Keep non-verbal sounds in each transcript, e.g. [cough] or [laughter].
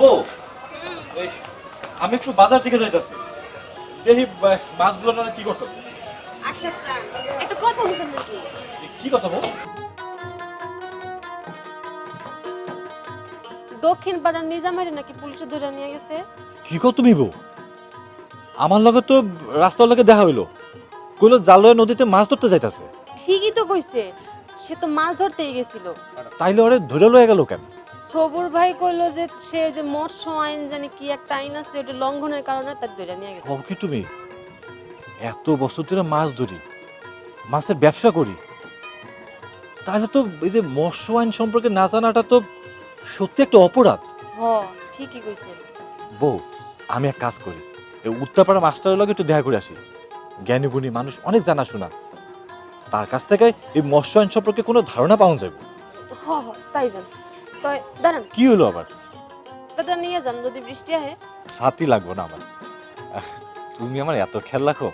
ও বউ আমি একটু বাজার দিকে যাইতাছি। দেখি মাছগুলো না কি করতেছে? আচ্ছা আচ্ছা। একটা কথা বলছেন নাকি? কি কথা বউ দক্ষিণ পাড়ার নিজামারি নাকি পুলিশে ধরে নিয়ে গেছে? কি কর তুমি বউ? আমার লগে তো রাস্তার লগে দেখা হইল। কইলো জালয় নদীতে মাছ ধরতে যাইতাছে। ঠিকই তো কইছে সে তো মাছ ধরতেই গেছিল। তাইলে ওরে ধরে লয়ে গেল কেন? সবুর ভাই কইলো যে সে যে মৎস্য আইন জানি কি একটা আইন আছে ওটা লঙ্ঘনের কারণে তার ধরে নিয়ে গেছে। কও কি তুমি? এত বছর ধরে মাছ ধরি মাছের ব্যবসা করি। তাহলে তো এই যে মৎস্য আইন সম্পর্কে না জানাটা তো সত্যি একটা অপরাধ। হ ঠিকই কইছে বউ আমি এক কাজ করি এই উত্তরপাড়া মাস্টারের লগে একটু দেখা করে আসি। জ্ঞানী গুণী মানুষ অনেক জানাশোনা। তার কাছ থেকে এই মৎস্য আইন সম্পর্কে কোনো ধারণা পাওয়া যাবে? হ হ তাই যান তো দাঁড়ান। কি হলো আবার? দাদা নিয়ে যান যদি বৃষ্টি আহে। ছাতি লাগবো না আমার। আহ, তুমি আমার এত খেয়াল রাখো?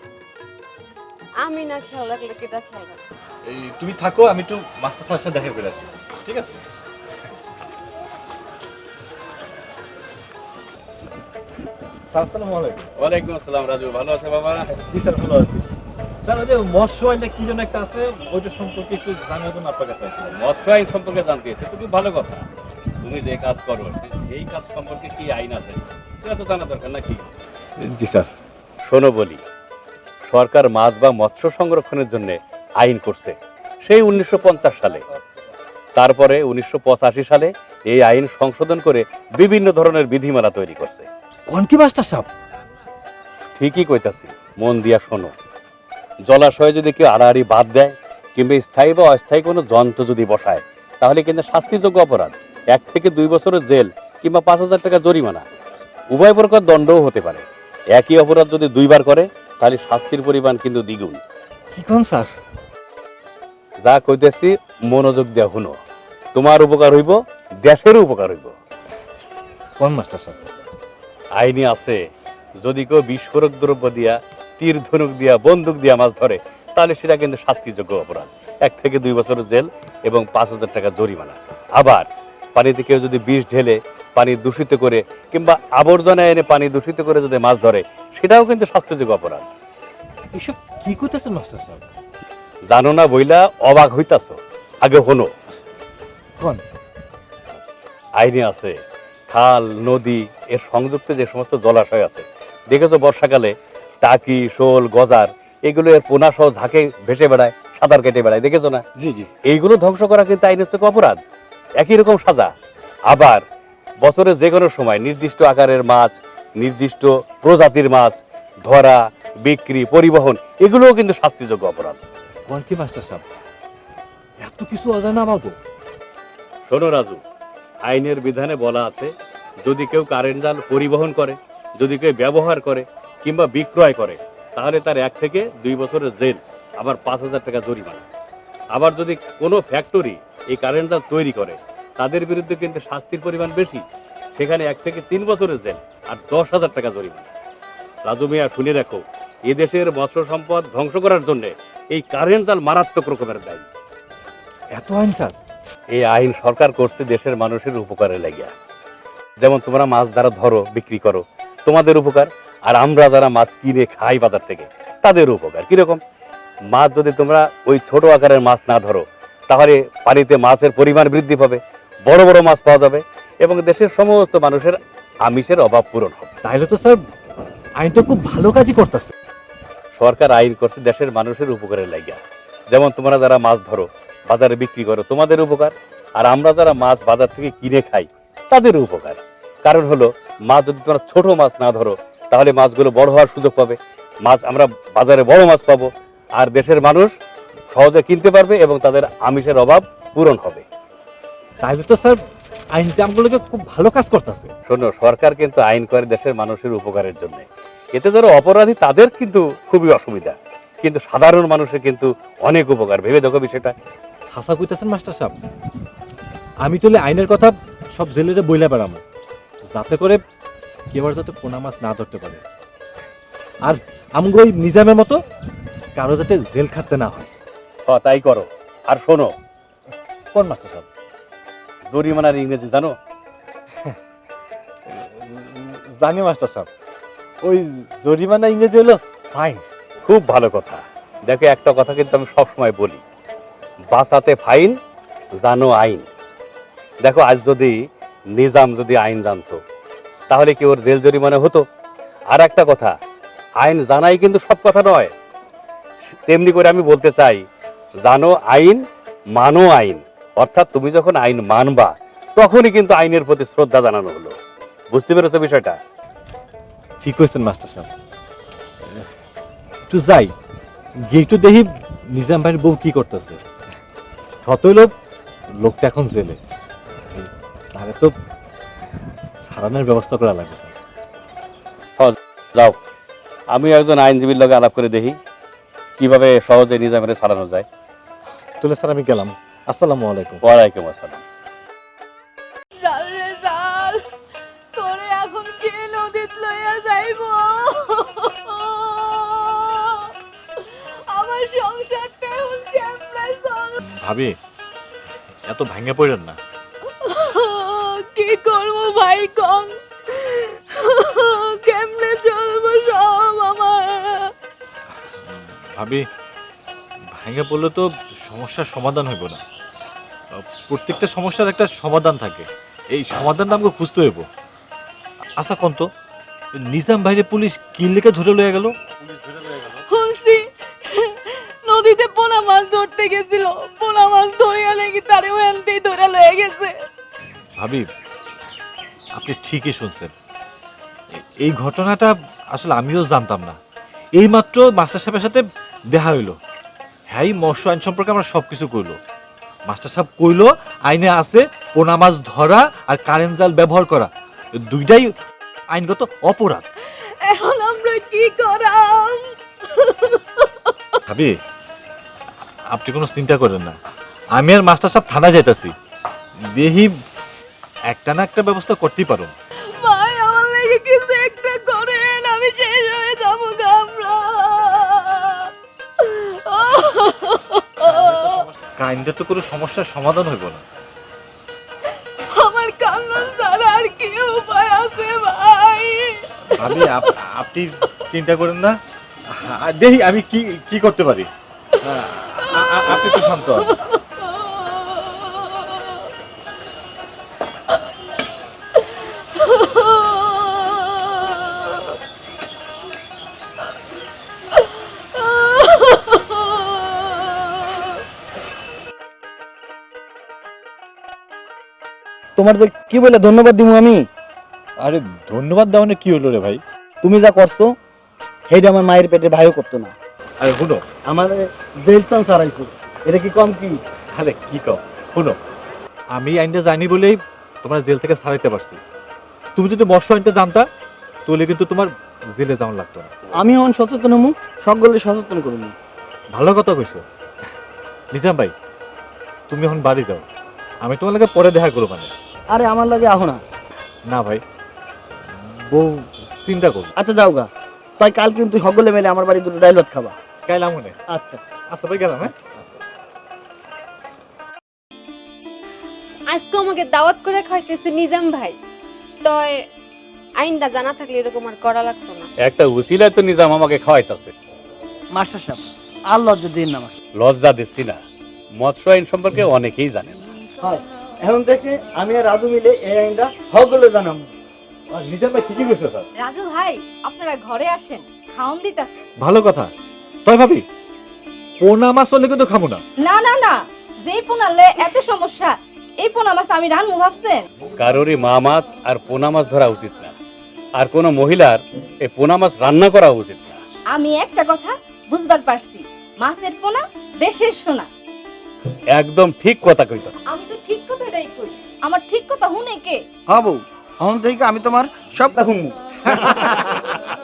আমি না খেয়াল রাখলে কেটা খেয়াল রাখবে? এই তুমি থাকো আমি একটু মাস্টার স্যারের সাথে দেখা করে আসি ঠিক আছে? স্যার আসসালামু আলাইকুম। ওয়ালাইকুম আসসালাম রাজু। ভালো আছে বাবা? জি স্যার ভালো আছি। স্যার ওই যে মৎস্য আইনটা কি যেন একটা আছে ওইটা সম্পর্কে একটু জানার জন্য আপনার কাছে আসছিলাম। মৎস্য আইন সম্পর্কে জানতে এসে খুবই ভালো কথা। তুমি যে কাজ করো এই কাজ সম্পর্কে কি আইন আছে? সেটা তো জানা দরকার নাকি? জি স্যার। শোনো বলি সরকার মাছ বা মৎস্য সংরক্ষণের জন্য আইন করছে সেই উনিশশো পঞ্চাশ সালে। তারপরে উনিশশো পঁচাশি সালে এই আইন সংশোধন করে বিভিন্ন ধরনের বিধিমালা তৈরি করছে। কোন কি মাস্টার সাহেব? ঠিকই কইতাছি মন দিয়া শোনো। জলাশয়ে যদি কেউ আড়াআড়ি বাদ দেয় কিংবা স্থায়ী বা অস্থায়ী কোনো যন্ত্র যদি বসায় তাহলে কিন্তু শাস্তিযোগ্য অপরাধ। এক থেকে দুই বছরের জেল কিংবা পাঁচ হাজার টাকা জরিমানা। উভয় প্রকার দণ্ডও হতে পারে। একই অপরাধ যদি দুইবার করে তাহলে শাস্তির পরিমাণ কিন্তু দ্বিগুণ। কি কোন স্যার? যা কইতেছি মনোযোগ দেওয়া শুনো। তোমার উপকার হইব দেশেরও উপকার হইব। কোন মাস্টার সাহেব আইনে আছে। যদি কেউ বিস্ফোরক দ্রব্য দিয়া তীর ধনুক দিয়া বন্দুক দিয়া মাছ ধরে তাহলে সেটা কিন্তু শাস্তিযোগ্য অপরাধ। এক থেকে দুই বছরের জেল এবং পাঁচ হাজার টাকা জরিমানা। আবার পানিতে কেউ যদি বিষ ঢেলে পানি দূষিত করে কিংবা আবর্জনা এনে পানি দূষিত করে যদি মাছ ধরে সেটাও কিন্তু শাস্তিযোগ্য অপরাধ। এসব কি করতেছেন মাস্টার সাহেব? জানো না বইলা অবাক হইতাছ। আগে হনো কোন? আইনে আছে খাল নদী এর সংযুক্ত যে সমস্ত জলাশয় আছে। দেখেছ বর্ষাকালে টাকি শোল গজার এগুলো এর পোনা সহ ঝাঁকে ভেসে বেড়ায় সাঁতার কেটে বেড়ায় দেখেছ না? জি জি। এইগুলো ধ্বংস করা কিন্তু আইনের চোখে অপরাধ। একই রকম সাজা। আবার বছরের যে কোনো সময় নির্দিষ্ট আকারের মাছ নির্দিষ্ট প্রজাতির মাছ ধরা বিক্রি পরিবহন এগুলোও কিন্তু শাস্তিযোগ্য অপরাধ। কোন কি মাস্টার সাহেব? এত কিছু অজানা আমাকে শোনো রাজু আইনের বিধানে বলা আছে যদি কেউ কারেন্ট জাল পরিবহন করে যদি কেউ ব্যবহার করে কিংবা বিক্রয় করে তাহলে তার এক থেকে দুই বছরের জেল আবার পাঁচ হাজার টাকা জরিমানা। আবার যদি কোনো ফ্যাক্টরি এই কারেন্ট জাল তৈরি করে তাদের বিরুদ্ধে কিন্তু শাস্তির পরিমাণ বেশি। সেখানে এক থেকে তিন বছরের জেল আর দশ হাজার টাকা জরিমানা। রাজু মিয়া শুনে রাখো এদেশের মৎস্য সম্পদ ধ্বংস করার জন্য এই কারেন্ট জাল মারাত্মক রকমের দায়ী। এত আইন স্যার? এই আইন সরকার করছে দেশের মানুষের উপকারে লাগিয়া। যেমন তোমরা মাছ যারা ধরো বিক্রি করো তোমাদের উপকার আর আমরা যারা মাছ কিনে খাই বাজার থেকে তাদের উপকার। কীরকম? মাছ যদি তোমরা ওই ছোট আকারের মাছ না ধরো তাহলে পানিতে মাছের পরিমাণ বৃদ্ধি পাবে বড় বড় মাছ পাওয়া যাবে এবং দেশের সমস্ত মানুষের আমিষের অভাব পূরণ হবে। তাইলে তো স্যার আইন তো খুব ভালো কাজই করতেছে। সরকার আইন করছে দেশের মানুষের উপকারে লাগিয়া যেমন তোমরা যারা মাছ ধরো বাজারে বিক্রি করো তোমাদের উপকার। আর আমরা যারা মাছ বাজার থেকে কিনে খাই তাদের উপকার। কারণ হলো মাছ যদি তোমরা ছোট মাছ না ধরো তাহলে মাছগুলো বড় হওয়ার সুযোগ পাবে। মাছ আমরা বাজারে বড় মাছ পাবো আর দেশের মানুষ সহজে কিনতে পারবে এবং তাদের আমিষের অভাব পূরণ হবে। তাইলে তো স্যার আইনটা আমগুলোকে খুব ভালো কাজ করতেছে। শোনো সরকার কিন্তু আইন করে দেশের মানুষের উপকারের জন্য। এতে যারা অপরাধী তাদের কিন্তু খুবই অসুবিধা। কিন্তু সাধারণ মানুষের কিন্তু অনেক উপকার ভেবে দেখো বিষয়টা। হাসা কইতেছেন মাস্টার সাহেব আমি তোলে আইনের কথা সব জেলেরে বইলা বেড়ামো যাতে করে কেউ আর যাতে পোনা মাছ না ধরতে পারে। আর আমগো ওই নিজামের মতো কারও যাতে জেল খাটতে না হয়। হ তাই করো। আর শোনো কোন মাস্টার সাহেব জরিমানার ইংরেজি জানো? [laughs] জানি মাস্টার সাহেব। ওই জরিমানা ইংরেজি হলো ফাইন। খুব ভালো কথা। দেখো একটা কথা কিন্তু আমি সবসময় বলি। বাঁচাতে ফাইন জানো আইন। দেখো আজ যদি নিজাম যদি আইন জানতো তাহলে কি ওর জেল জরিমানা হতো? আর একটা কথা আইন জানাই কিন্তু সব কথা নয়। তেমনি করে আমি বলতে চাই জানো আইন মানো আইন অর্থাৎ তুমি যখন আইন মানবা তখনই কিন্তু আইনের প্রতি শ্রদ্ধা জানানো হলো। বুঝতে পেরেছ বিষয়টা? ঠিক কইছেন মাস্টার সাহেব। একটু যাই গিয়ে একটু দেখি নিজাম ভাইয়ের বউ কি করতেছে। কতই লোক লোকটা এখন জেলে। তাহলে তো সারানোর ব্যবস্থা করা লাগবে স্যার। যাও। আমি একজন আইনজীবীর লগে আলাপ করে দেখি। কীভাবে সহজে নিজামের ছাড়ানো যায়? তুলে স্যার আমি গেলাম। আসসালামু আলাইকুম। ওয়ালাইকুম আসসালাম। তোরে এখন কে নদীত লইয়া যাইব? আমার সংসারটা এখন কেমনে ভাবি এত ভাঙে পড়েন না। কি করব ভাই কম ভাবি ভাঙে পড়লে তো সমস্যার সমাধান হইব না। প্রত্যেকটা সমস্যার একটা সমাধান থাকে। এই সমাধানটা আমাকে খুঁজতে হইব। আশা কন্ত নিজাম বাইরে পুলিশ কি লেখে ধরে লয়ে গেল? নদীতে পোনা মাছ ধরতে গেছিল। পোনা মাছ ধরিয়া লেগে তারে ওখানতেই ধরে লয়ে গেছে। ভাবি আপনি ঠিকই শুনছেন। এই ঘটনাটা আসলে আমিও জানতাম না। এইমাত্র মাস্টার সাহেবের সাথে দেখা হইল। হ্যাঁ মৎস্য আইন সম্পর্কে আমরা সব কিছু কইলো। মাস্টার সাহেব কইলো আইনে আছে পোনা মাছ ধরা আর কারেন্ট জাল ব্যবহার করা। দুইটাই আইনগত অপরাধ। এখন আমরা কি করাম? ভাবি আপনি কোনো চিন্তা করেন না। আমি আর মাস্টার সাহেব থানা যাইতাছি। দেখি একটা না একটা ব্যবস্থা করতেই পারো। কাইন্ডে তো কোনো সমস্যার সমাধান হইব না। আমার কান্না ছাড়া আর কি উপায় আছে ভাই? ভাবি আপ- আপনি চিন্তা করেন না। আ- দেখি আমি কি কি করতে পারি। আ- আ- আ- আপনি তো শান্ত হন। তোমার যে কি বলে ধন্যবাদ দিব আমি? আরে ধন্যবাদ দেওয়ানে কি হলো রে ভাই? তুমি যা করছ সেইটা আমার মায়ের পেটে ভাইও করতো না। আরে শুনো। আমার জেল চান্স হারাইছো এটা কি কম কি? আরে কি কও শুনো আমি আইনটা জানি বলেই তোমার জেল থেকে ছাড়াইতে পারছি। তুমি যদি মৎস্য আইনটা জানতা তাহলে কিন্তু তোমার জেলে যাওয়ান লাগতো না। আমি এখন সচেতন হমু সকলে সচেতন করব ভালো কথা কইছো। নিজাম ভাই তুমি এখন বাড়ি যাও। আমি তোমার লাগে পরে দেখা করব মানে। আরে আমার লাগে আহ না। না ভাই বউ চিন্তা করব। আচ্ছা যাও গা। তাই কাল কিন্তু সকলে মিলে আমার বাড়ি দুটো ডাইল ভাত খাবা কাইলাম মনে আচ্ছা। আচ্ছা ভাই গেলাম হ্যাঁ? আজকে আমাকে দাওয়াত করে খাইতেছে নিজাম ভাই। তো আইনটা জানা থাকলে এরকম আর করা লাগতো না। একটা উসিলায় তো নিজাম আমাকে খাওয়াইতাছে। মাস্টার সাহেব আর লজ্জা দিন না আমাকে। লজ্জা দিচ্ছি না। মৎস্য আইন সম্পর্কে অনেকেই জানে না হয়। এখন থেকে আমি আর রাজু মিলে এই আইনটা সকলে জানাব। আর নিজাম ভাই ঠিকই কইছে স্যার। রাজু ভাই আপনারা ঘরে আসেন খাওন দিতাছে। ভালো কথা। তাই ভাবি পোনা মাছ হলে কিন্তু খাব না। না না না যেই পোনালে এত সমস্যা এই পোনা মাছ আমি রানবো ভাবছেন? কারোরই মা মাছ আর পোনা মাছ ধরা উচিত না। আর কোনো মহিলার এই পোনা মাছ রান্না করা উচিত না। আমি একটা কথা বুঝবার পারছি মাছের পোনা দেশের সোনা। একদম ঠিক কথা কইত আমি তো আমার ঠিক কথা হুনে কে হ্যাঁ বউ হন থেকে আমি তোমার সব কথা শুনব। [laughs]